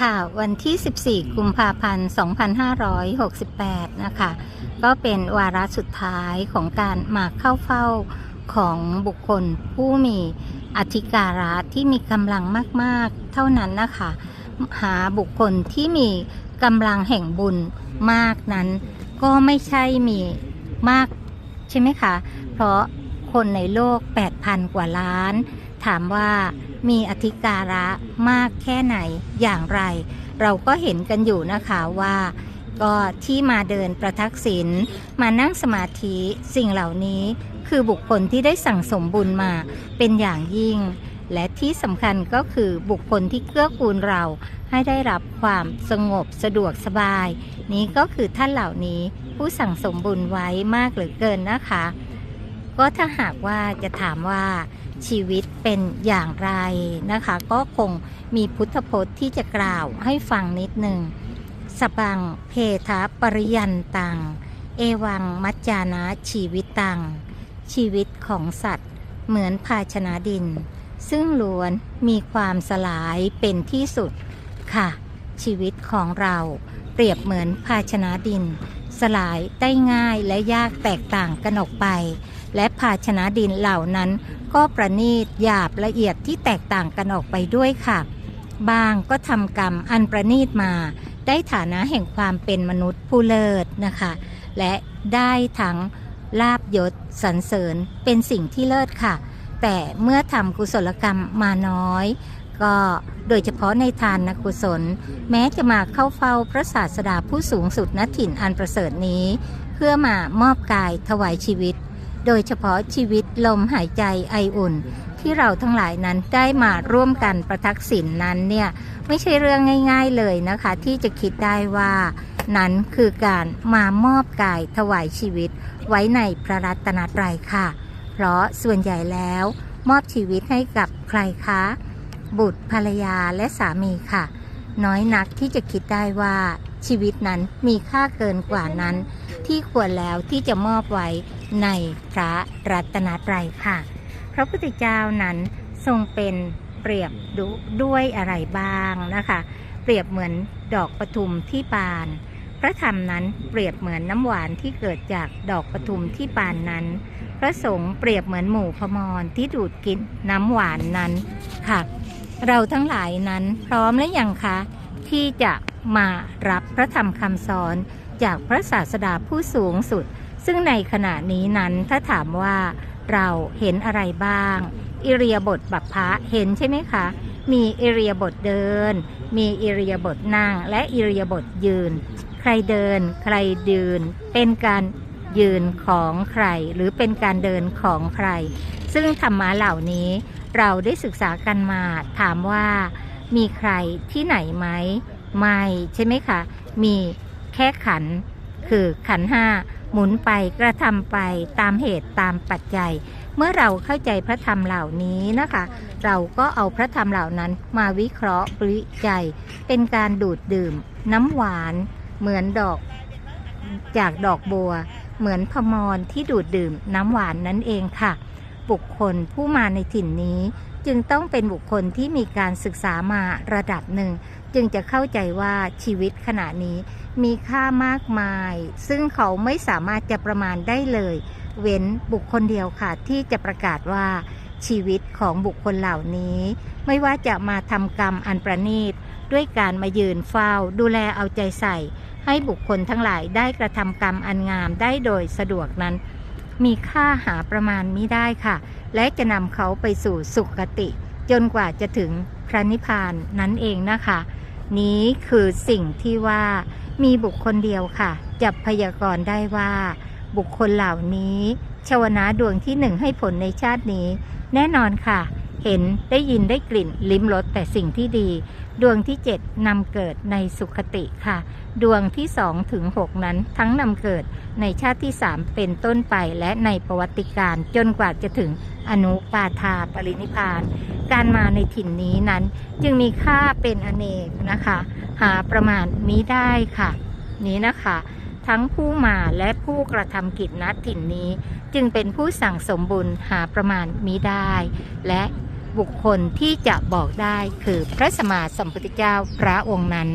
ค่ะ วันที่ 14 กุมภาพันธ์ 2568 นะคะ ก็เป็นวาระสุดท้ายของการมาเข้าเฝ้าของบุคคลผู้มีอธิการะที่มีกำลังมากๆ เท่านั้นนะคะ หาบุคคลที่มีกำลังแห่งบุญมากนั้น ก็ไม่ใช่มีมากใช่ไหมคะ เพราะคนในโลก 8,000 กว่าล้าน ถามว่า มีอธิการะมากแค่ไหนอย่างไร เราก็เห็นกันอยู่นะคะว่า ก็ที่มาเดินประทักษิณมานั่งสมาธิสิ่งเหล่านี้คือบุคคลที่ได้สั่งสมบุญมาเป็นอย่างยิ่ง และที่สำคัญก็คือบุคคลที่เกื้อกูลเราให้ได้รับความสงบสะดวกสบาย นี้ก็คือท่านเหล่านี้ผู้สั่งสมบุญไว้มากเหลือเกินนะคะ ก็ถ้าหากว่าจะถามว่าชีวิตเป็นอย่างไรนะคะ ก็คงมีพุทธพจน์ที่จะกล่าวให้ฟังนิดหนึ่งสปังเพทะปริยันตัง เอวังมัจจานะชีวิตตัง ชีวิตของสัตว์เหมือนภาชนะดิน ซึ่งล้วนมีความสลายเป็นที่สุดค่ะ ชีวิตของเราเปรียบเหมือนภาชนะดิน สลายได้ง่ายและยากแตกต่างกันออกไป และภาชนะดินเหล่านั้น ก็ประณีตหยาบละเอียดที่แตกต่างกันออกไปด้วยค่ะ บางก็ทำกรรมอันประณีตมา ได้ฐานะแห่งความเป็นมนุษย์ผู้เลิศนะคะ และได้ทั้งลาบยศสรรเสริญเป็นสิ่งที่เลิศค่ะ แต่เมื่อทำกุศลกรรมมาน้อย ก็โดยเฉพาะในทานนกุศล แม้จะมาเข้าเฝ้าพระศาสดาผู้สูงสุดณถิ่นอันประเสริฐนี้ เพื่อมามอบกายถวายชีวิต โดยเฉพาะชีวิตลมหายใจไออุ่น ที่เราทั้งหลายนั้นได้มาร่วมกันประทักษิณนนั้นเนี่ยไม่ใช่เรื่องง่าย ๆเลยนะคะ ที่จะคิดได้ว่านั้นคือการมามอบกายถวายชีวิตไว้ในพระรัตนตรัยค่ะ เพราะส่วนใหญ่แล้ว มอบชีวิตให้กับใครคะ บุตรภรรยาและสามีค่ะ น้อยนักที่จะคิดได้ว่าชีวิตนั้นมีค่าเกินกว่านั้น ที่ควรแล้วที่จะมอบไว้ ในพระรัตนตรัยค่ะ พระพุทธเจ้านั้นทรงเป็นเปรียบดด้วยอะไรบ้างนะคะ เปรียบเหมือนดอกปทุมที่บาน พระธรรมนั้นเปรียบเหมือนน้ำหวานที่เกิดจากดอกปทุมที่บานนั้น พระสงฆ์เปรียบเหมือนหมู่พมรที่ดูดกินน้ำหวานนั้นค่ะ เราทั้งหลายนั้นพร้อมและยังคะ ที่จะมารับพระธรรมคำสอนจากพระศาสดาผู้สูงสุด ซึ่งในขณะนี้นั้นถ้าถามว่าเราเห็นอะไรบ้าง อิเรียาบทบัพพะเห็นใช่ไหมคะ มีอิเรียาบทเดิน มีอิเรียาบทนั่ง และอิเรียาบทยืน ใครเดิน ใครยืน เป็นการยืนของใคร หรือเป็นการเดินของใคร ซึ่งธรรมะเหล่านี้เราได้ศึกษากันมาถามว่า มีใครที่ไหนไหมไม่ใช่ไหมคะ มีแค่ขัน คือขันห้า หมุนไปกระทำไปตามเหตุตามปัจจัย เมื่อเราเข้าใจพระธรรมเหล่านี้นะคะ เราก็เอาพระธรรมเหล่านั้นมาวิเคราะห์วิจัย เป็นการดูดดื่ม น้ำหวาน เหมือนดอกจากดอกบัว เหมือนพมรที่ดูดดื่มน้ำหวานนั่นเองค่ะ บุคคลผู้มาในถิ่นนี้จึงต้องเป็นบุคคลที่มีการศึกษามาระดับหนึ่ง จึงจะเข้าใจว่าชีวิตขณะนี้มีค่ามากมาย ซึ่งเขาไม่สามารถจะประมาณได้เลย เว้นบุคคลเดียวค่ะ ที่จะประกาศว่าชีวิตของบุคคลเหล่านี้ ไม่ว่าจะมาทำกรรมอันประณีต ด้วยการมายืนเฝ้า ดูแลเอาใจใส่ ให้บุคคลทั้งหลายได้กระทำกรรมอันงามได้โดยสะดวกนั้น มีค่าหาประมาณมิได้ค่ะ และจะนำเขาไปสู่สุคติ จนกว่าจะถึงพระนิพพานนั้นเองนะคะ นี้คือสิ่งที่ว่ามีบุคคลเดียวค่ะจะพยากรณ์ได้ว่า บุคคลเหล่านี้ชาวนะดวงที่หนึ่งให้ผลในชาตินี้ แน่นอนค่ะ เห็นได้ยินได้กลิ่นลิ้มรสแต่สิ่งที่ดี ดวงที่7นำเกิดในสุขติค่ะ ดวงที่2ถึง6นั้นทั้งนำเกิดในชาติที่3เป็นต้นไปและในประวัติการจนกว่าจะถึง อนุปาทาปรินิพานการมาในถิ่นนี้นั้น จึงมีค่าเป็นอเนกนะคะ หาประมาณมิได้ค่ะ นี้นะคะ ทั้งผู้มาและผู้กระทำกิจณถิ่นนี้ จึงเป็นผู้สั่งสมบุญหาประมาณมิได้ และบุคคลที่จะบอกได้คือพระสมมาสัมพุทธเจ้าพระองค์นั้น